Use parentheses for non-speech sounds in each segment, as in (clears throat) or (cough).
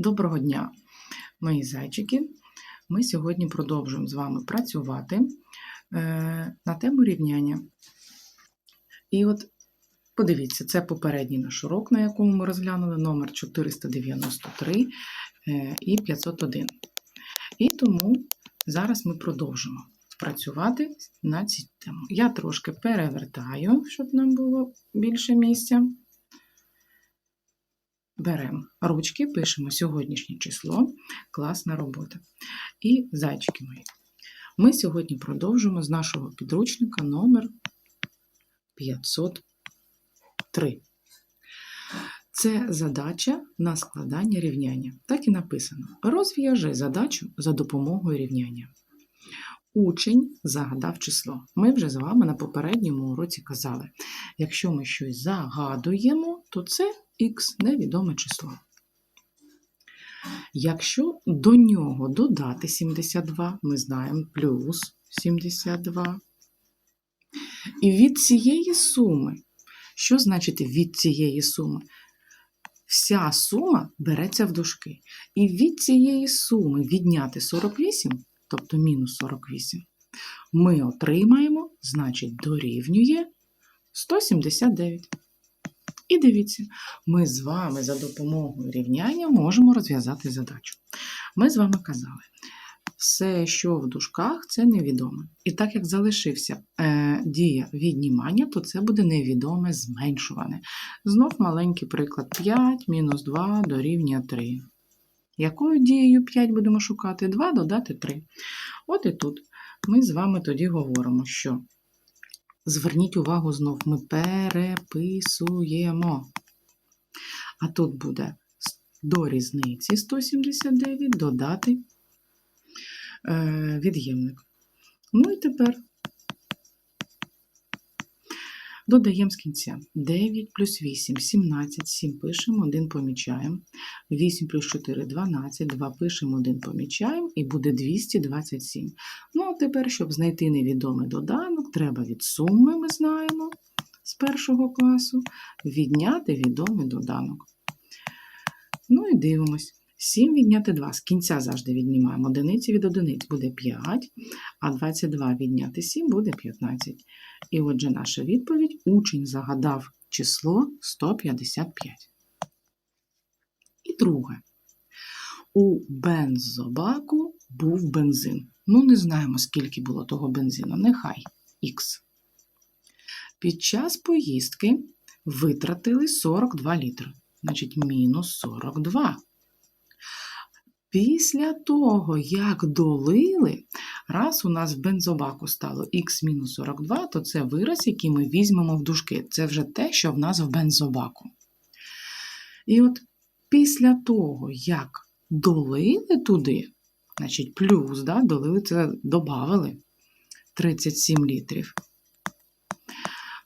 Доброго дня, мої зайчики. Ми сьогодні продовжуємо з вами працювати е, на тему рівняння. І от подивіться, це попередній наш урок, на якому ми розглянули номер 493 е, і 501. І тому зараз ми продовжимо працювати на цю тему. Я трошки перевертаю, щоб нам було більше місця. Беремо ручки, пишемо сьогоднішнє число, класна робота. І зайчики мої. Ми сьогодні продовжимо з нашого підручника номер 503. Це задача на складання рівняння. Так і написано: розв'яжи задачу за допомогою рівняння. Учень загадав число. Ми вже з вами на попередньому уроці казали: якщо ми щось загадуємо, то це х невідоме число. Якщо до нього додати 72, ми знаємо плюс 72. І від цієї суми, що значить від цієї суми? Вся сума береться в дужки. І від цієї суми відняти 48, тобто мінус 48, ми отримаємо, значить, дорівнює 179. І дивіться, ми з вами за допомогою рівняння можемо розв'язати задачу. Ми з вами казали, все, що в дужках, це невідоме. І так як залишився е, дія віднімання, то це буде невідоме зменшуване. Знов маленький приклад: 5 мінус 2 дорівнює 3. Якою дією 5 будемо шукати? 2 додати 3. От і тут ми з вами тоді говоримо, що Зверніть увагу знов, ми переписуємо. А тут буде до різниці 179 додати е, від'ємник. Ну і тепер додаємо з кінця 9 плюс 8 17, 7 пишемо, 1 помічаємо. 8 плюс 4 12, 2 пишемо, 1 помічаємо, і буде 227. Ну, а тепер, щоб знайти невідомий доданок, треба від суми, ми знаємо, з першого класу, відняти відомий доданок. Ну і дивимось. 7 відняти 2. З кінця завжди віднімаємо. Одиниці від одиниць буде 5, а 22 відняти 7 буде 15. І отже, наша відповідь учень загадав число 155. І друге. У бензобаку був бензин. Ну, не знаємо, скільки було того бензину. Нехай Х. Під час поїздки витратили 42 літри. Значить, мінус 42. Після того, як долили, раз у нас в бензобаку стало х-42, то це вираз, який ми візьмемо в дужки. Це вже те, що в нас в бензобаку. І от після того, як долили туди, значить, плюс, да, долили це додали 37 літрів,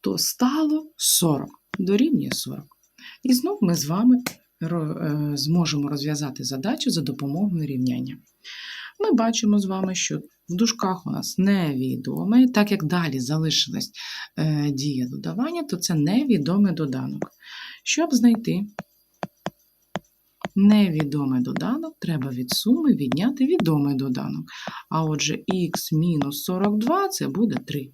то стало 40, дорівнює 40. І знов ми з вами зможемо розв'язати задачу за допомогою рівняння. Ми бачимо з вами, що в дужках у нас невідоме, і так як далі залишилась е, дія додавання, то це невідомий доданок. Щоб знайти невідомий доданок, треба від суми відняти відомий доданок. А отже, х мінус 42 це буде 3.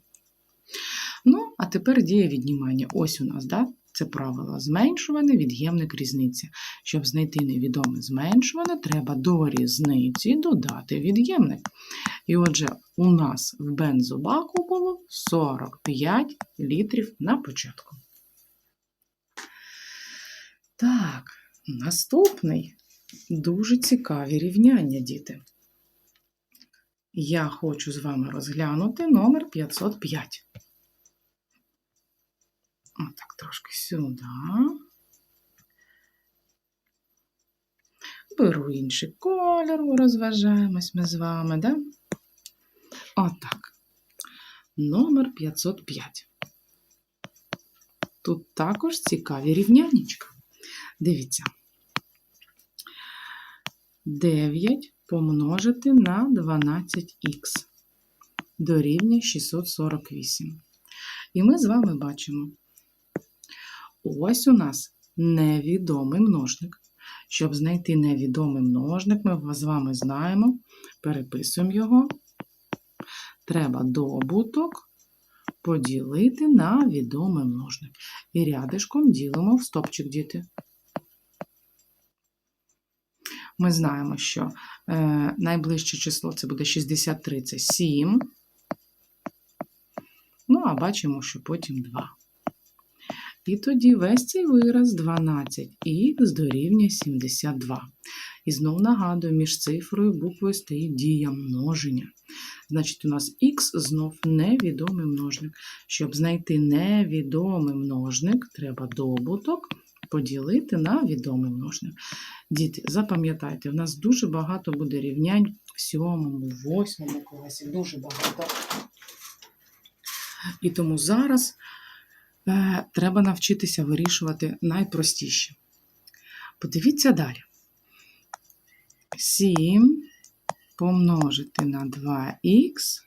Ну, а тепер дія віднімання. Ось у нас, да? Це правило зменшуване, від'ємник різниця. Щоб знайти невідоме зменшуване, треба до різниці додати від'ємник. І отже, у нас в бензобаку було 45 літрів на початку. Так, наступний дуже цікаві рівняння, діти. Я хочу з вами розглянути номер 505. Отак, трошки сюди. Беру інший колір, розважаємось ми з вами, да? Отак. Номер 505. Тут також цікаві рівнянечка. Дивіться. 9 помножити на 12х дорівнює 648. І ми з вами бачимо, Ось у нас невідомий множник. Щоб знайти невідомий множник, ми з вами знаємо, переписуємо його. Треба добуток поділити на відомий множник. І рядишком ділимо в стопчик діти. Ми знаємо, що е, найближче число це буде 63, це 7. Ну, а бачимо, що потім 2. І тоді весь цей вираз 12х дорівнює 72. І знову нагадую, між цифрою і буквою стоїть дія множення. Значить, у нас х знов невідомий множник. Щоб знайти невідомий множник, треба добуток поділити на відомий множник. Діти, запам'ятайте, у нас дуже багато буде рівнянь в сьомому, в восьмому класі, дуже багато. І тому зараз треба навчитися вирішувати найпростіше. Подивіться далі. 7 помножити на 2х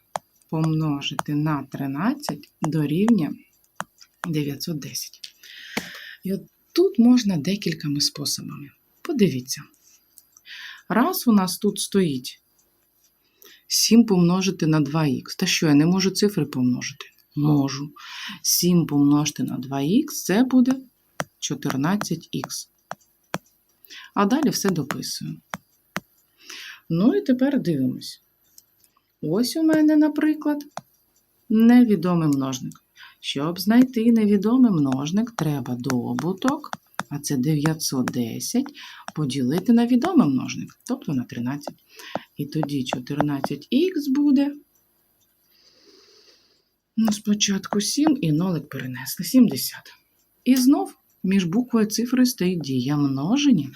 помножити на 13 дорівнює 910. І от тут можна декількома способами. Подивіться. Раз у нас тут стоїть 7 помножити на 2х. Та що, я не можу цифри помножити? Можу. 7 помножити на 2х це буде 14х. А далі все дописую. Ну і тепер дивимось. Ось у мене, наприклад, невідомий множник. Щоб знайти невідомий множник, треба добуток, а це 910, поділити на відомий множник, тобто на 13. І тоді 14х буде. Ну, спочатку 7 і нолик перенесли 70. І знов між буквою і цифрою стоїть дія множення.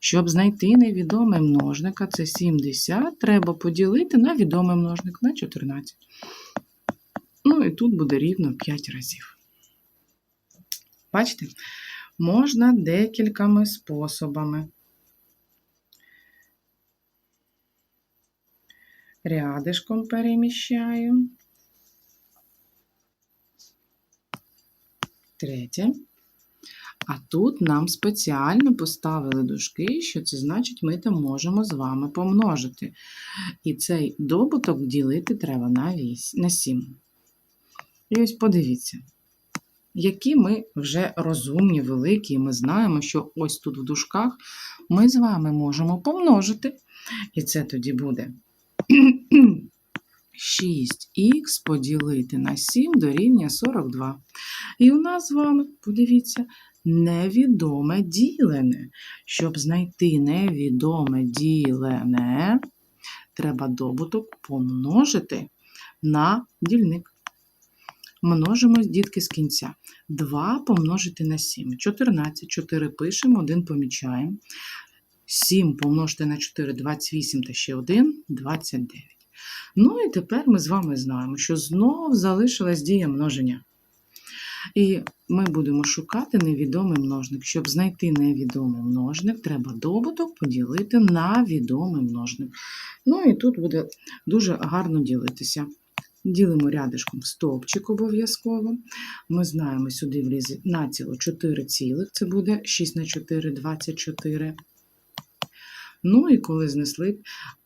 Щоб знайти невідомий множник, а це 70, треба поділити на відомий множник на 14. Ну і тут буде рівно 5 разів. Бачите? Можна декількома способами. Рядишком переміщаю. Третє. А тут нам спеціально поставили дужки, що це значить, ми там можемо з вами помножити. І цей добуток ділити треба на 8, на 7. І ось подивіться, які ми вже розумні, великі, і ми знаємо, що ось тут в дужках ми з вами можемо помножити. І це тоді буде 6х поділити на 7 дорівнює 42. І у нас з вами, подивіться, невідоме ділене. Щоб знайти невідоме ділене, треба добуток помножити на дільник. Множимо дітки з кінця. 2 помножити на 7. 14. 4 пишемо, 1 помічаємо. 7 помножити на 4 28 та ще 1 29. Ну і тепер ми з вами знаємо, що знов залишилась дія множення. І ми будемо шукати невідомий множник. Щоб знайти невідомий множник, треба добуток поділити на відомий множник. Ну і тут буде дуже гарно ділитися. Ділимо рядишком стовпчик обов'язково. Ми знаємо, сюди влізе націло 4 цілих, це буде 6 на 4, 24. Ну і коли знесли,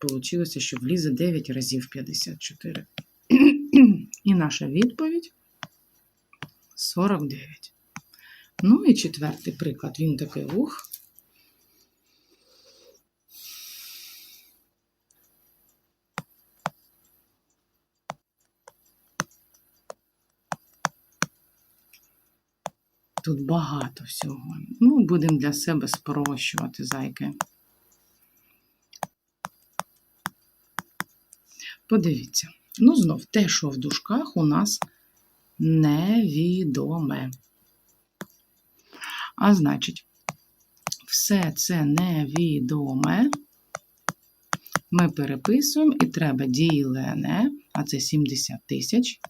вийшло, що влізе 9 разів 54. (clears throat) І наша відповідь 49. Ну і четвертий приклад, він такий ух. Тут багато всього. Ну, будемо для себе спрощувати зайки. Подивіться. Ну, знов те, що в дужках у нас невідоме. А значить, все це невідоме. Ми переписуємо і треба ділене, а це 70 тисяч,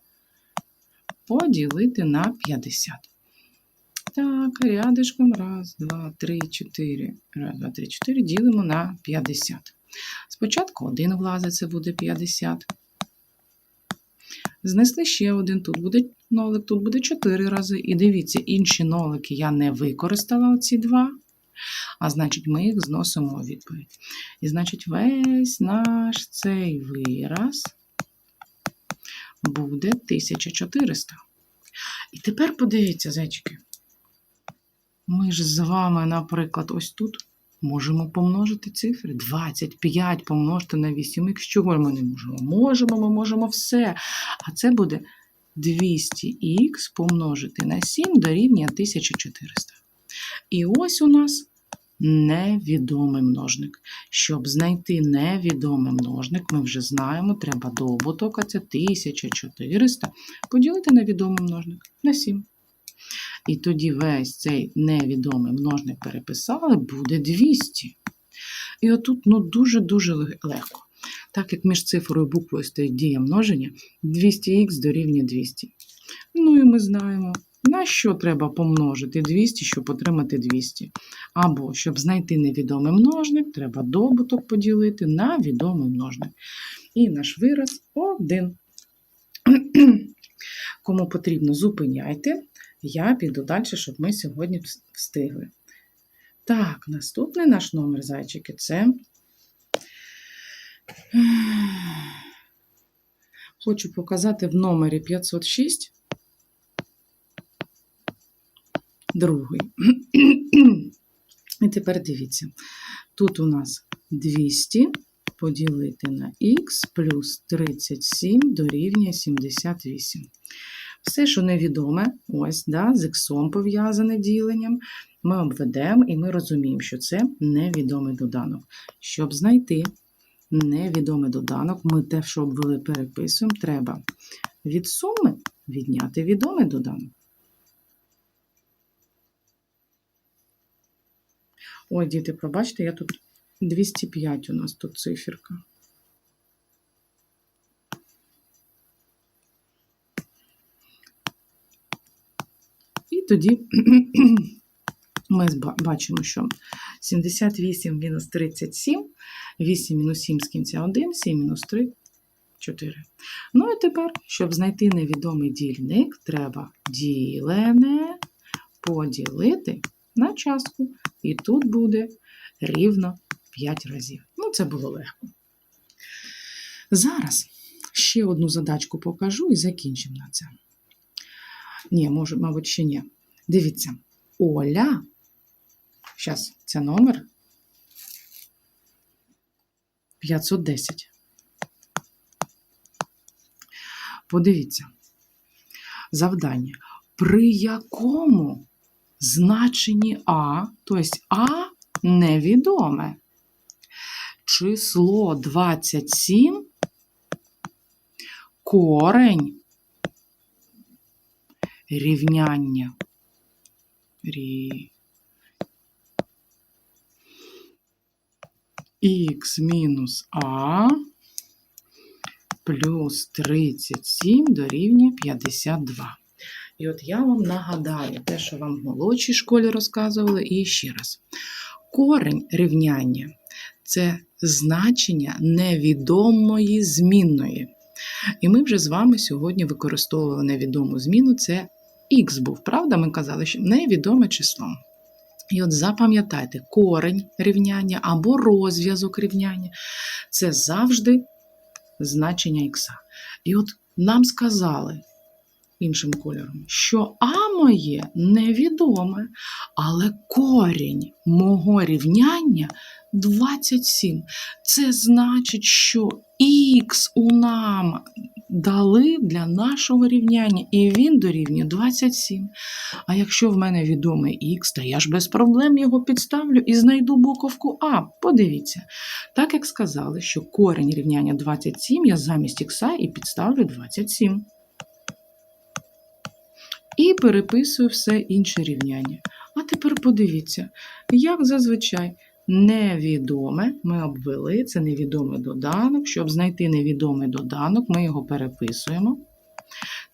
поділити на 50. Так, рядишком. Раз, два, три, чотири. Раз, два, три, чотири. Ділимо на 50. Спочатку один влазить, це буде 50. Знесли ще один, тут буде нолик, тут буде 4 рази. І дивіться, інші нолики я не використала оці два. А значить, ми їх зносимо у відповідь. І значить, весь наш цей вираз буде 1400. І тепер подивіться, зайчики. Ми ж з вами, наприклад, ось тут можемо помножити цифри. 25 помножити на 8х. Чого ми не можемо? Можемо, ми можемо все. А це буде 200х помножити на 7 дорівнює 1400. І ось у нас невідомий множник. Щоб знайти невідомий множник, ми вже знаємо, треба добуток, а це 1400 поділити на відомий множник на 7. І тоді весь цей невідомий множник переписали, буде 200. І отут ну, дуже-дуже легко. Так як між цифрою і буквою стоїть дія множення, 200х дорівнює 200. Ну і ми знаємо, на що треба помножити 200, щоб отримати 200. Або, щоб знайти невідомий множник, треба добуток поділити на відомий множник. І наш вираз 1. (clears throat) Кому потрібно, зупиняйте. Я піду далі, щоб ми сьогодні встигли. Так, наступний наш номер зайчики це. Хочу показати в номері 506. Другий. І тепер дивіться. Тут у нас 200 поділити на х плюс 37 дорівнює 78. Все, що невідоме, ось, да, з іксом пов'язане діленням, ми обведемо і ми розуміємо, що це невідомий доданок. Щоб знайти невідомий доданок, ми те, що обвели, переписуємо, треба від суми відняти відомий доданок. Ой, діти, пробачте, я тут 205 у нас тут циферка. Тоді (clears throat) ми бачимо, що 78 мінус 37, 8 мінус 7 з кінця 1, 7 мінус 3 4. Ну і тепер, щоб знайти невідомий дільник, треба ділене поділити на частку. І тут буде рівно 5 разів. Ну, це було легко. Зараз ще одну задачку покажу і закінчимо на це. Ні, може, мабуть, ще ні. Дивіться, Оля. Зараз це номер 510. Подивіться. Завдання. При якому значенні А, тобто А невідоме. Число 27 корень рівняння. Рі... Х мінус А плюс 37 дорівнює 52. І от я вам нагадаю те, що вам в молодшій школі розказували, і ще раз. Корень рівняння це значення невідомої змінної. І ми вже з вами сьогодні використовували невідому зміну, це х був, правда? Ми казали, що невідоме число. І от запам'ятайте, корень рівняння або розв'язок рівняння це завжди значення х. І от нам сказали, іншим кольором, що А моє невідоме, але корінь мого рівняння 27. Це значить, що Х у нам дали для нашого рівняння, і він дорівнює 27. А якщо в мене відомий Х, то я ж без проблем його підставлю і знайду буковку А. Подивіться. Так як сказали, що корінь рівняння 27, я замість Х і підставлю 27 і переписую все інше рівняння. А тепер подивіться, як зазвичай невідоме ми обвели, це невідомий доданок. Щоб знайти невідомий доданок, ми його переписуємо.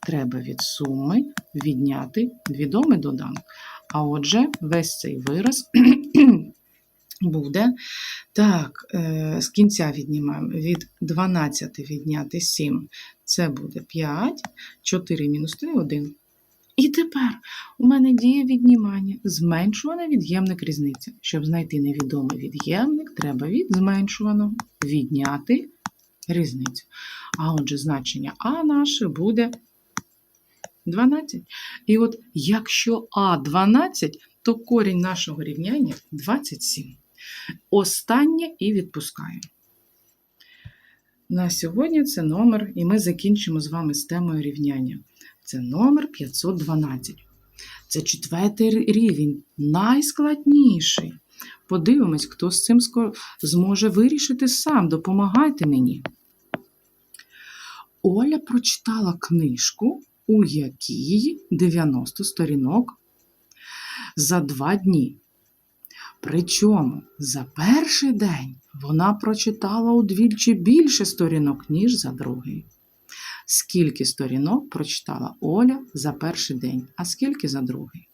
Треба від суми відняти відомий доданок. А отже, весь цей вираз (clears throat) буде. Так, е, з кінця віднімаємо від 12 відняти 7, це буде 5, 4 мінус 3 1. І тепер у мене діє віднімання. Зменшувана від'ємник різниця. Щоб знайти невідомий від'ємник, треба від зменшуваного відняти різницю. А отже, значення А наше буде 12. І от якщо А 12, то корінь нашого рівняння 27. Останнє і відпускаю. На сьогодні це номер, і ми закінчимо з вами з темою рівняння. Це номер 512. Це четвертий рівень, найскладніший. Подивимось, хто з цим зможе вирішити сам. Допомагайте мені. Оля прочитала книжку, у якій 90 сторінок за два дні. Причому за перший день вона прочитала удвічі більше сторінок, ніж за другий. Скільки сторінок прочитала Оля за перший день, а скільки за другий?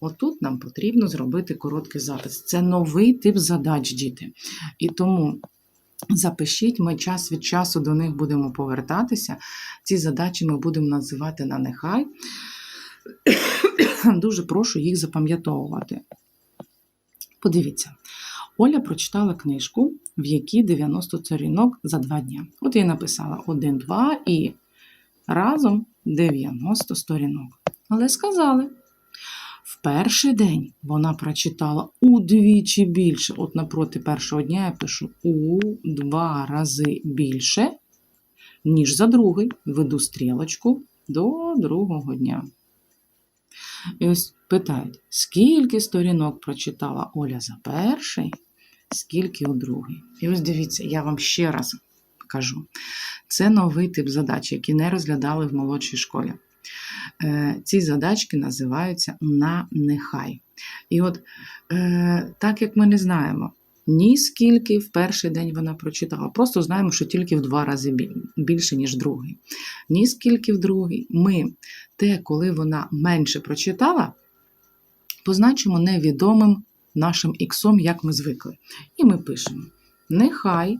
Отут нам потрібно зробити короткий запис. Це новий тип задач, діти. І тому запишіть, ми час від часу до них будемо повертатися. Ці задачі ми будемо називати на нехай. (coughs) Дуже прошу їх запам'ятовувати. Подивіться, Оля прочитала книжку, в якій 90 сторінок за два дня. От я написала 1, 2 і разом 90 сторінок. Але сказали, в перший день вона прочитала удвічі більше. От напроти першого дня я пишу у два рази більше, ніж за другий. Веду стрілочку до другого дня. І ось питають, скільки сторінок прочитала Оля за перший, скільки у другий. І ось дивіться, я вам ще раз кажу. Це новий тип задач, які не розглядали в молодшій школі. Е, Ці задачки називаються на нехай. І от е, так як ми не знаємо, ні скільки в перший день вона прочитала, просто знаємо, що тільки в два рази більше, ніж другий. Ні скільки в другий. Ми те, коли вона менше прочитала, позначимо невідомим нашим іксом, як ми звикли. І ми пишемо: нехай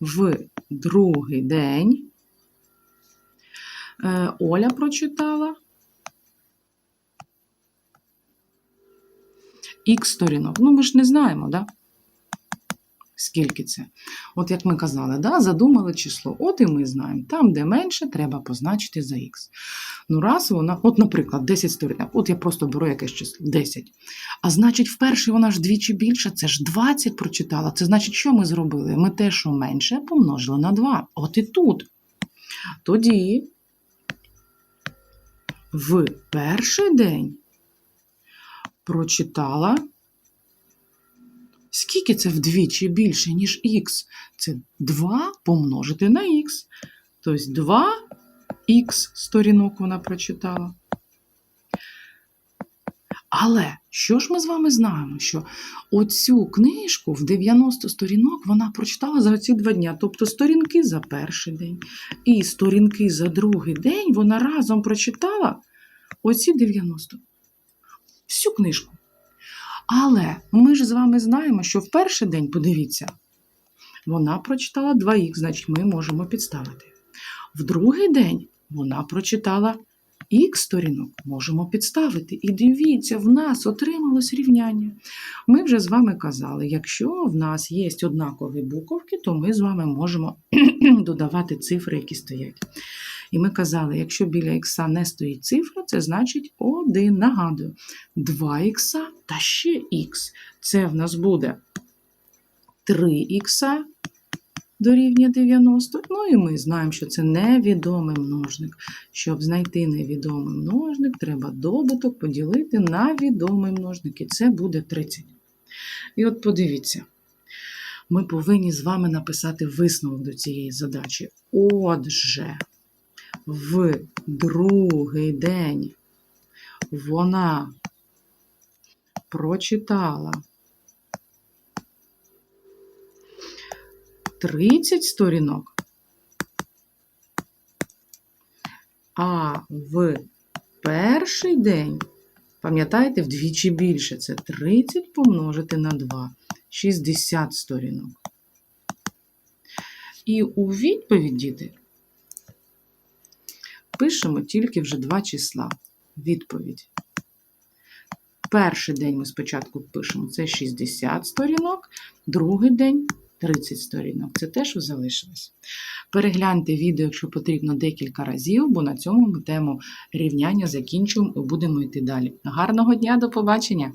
в другий день е, Оля прочитала х сторінок. Ну, ми ж не знаємо, да? Скільки це. От як ми казали, да, задумали число. От і ми знаємо. Там, де менше, треба позначити за х. Ну, раз вона, от, наприклад, 10 сторінок. От я просто беру якесь число 10. А значить, вперше вона ж двічі більша, це ж 20 прочитала. Це значить, що ми зробили? Ми те, що менше, помножили на 2. От і тут. Тоді в перший день прочитала. Скільки це вдвічі більше, ніж х? Це 2 помножити на х. Тобто 2х сторінок вона прочитала. Але що ж ми з вами знаємо? Що оцю книжку в 90 сторінок вона прочитала за ці два дні. Тобто сторінки за перший день і сторінки за другий день вона разом прочитала оці 90 всю книжку. Але ми ж з вами знаємо, що в перший день, подивіться, вона прочитала 2х, значить, ми можемо підставити. В другий день вона прочитала х сторінок, можемо підставити. І дивіться, в нас отрималось рівняння. Ми вже з вами казали, якщо в нас є однакові буковки, то ми з вами можемо (clears throat) додавати цифри, які стоять. І ми казали, якщо біля х не стоїть цифра, це значить 1. Нагадую, 2х та ще х. Це в нас буде 3х дорівнює 90. Ну і ми знаємо, що це невідомий множник. Щоб знайти невідомий множник, треба добуток поділити на відомий множник. І це буде 30. І от подивіться. Ми повинні з вами написати висновок до цієї задачі. Отже, в другий день вона прочитала 30 сторінок, а в перший день, пам'ятаєте, вдвічі більше це 30 помножити на 2, 60 сторінок. І у відповідь, діти, пишемо тільки вже два числа. Відповідь. Перший день ми спочатку пишемо це 60 сторінок, другий день 30 сторінок. Це те, що залишилось. Перегляньте відео, якщо потрібно, декілька разів, бо на цьому ми тему рівняння закінчуємо і будемо йти далі. Гарного дня, до побачення!